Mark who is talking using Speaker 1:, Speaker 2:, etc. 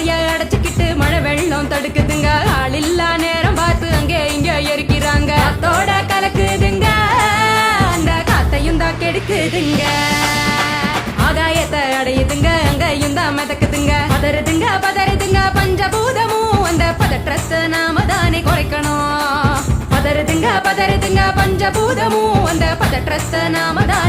Speaker 1: சாக்கடைய அடைச்சுக்கிட்டு மழை வெள்ளம் தடுக்குதுங்க. ஆள் இல்லா நேரம் பார்த்து அங்கே இங்க எரிக்கிறாங்க அத்தோட கலக்குதுங்க. அந்த காத்தையும் தான் கெடுக்குதுங்க. ஆகாயத்தை அடையுதுங்க. அங்கையும் தான் மிதக்குதுங்க. பதறுதுங்க பதறுதுங்க. பஞ்சபூதமும் அந்த பதற்றத்தை நாம தானே குறைக்கணும். பதறுதுங்க பதறுதுங்க. பஞ்சபூதமும் அந்த பதற்றத்தை நாம தானே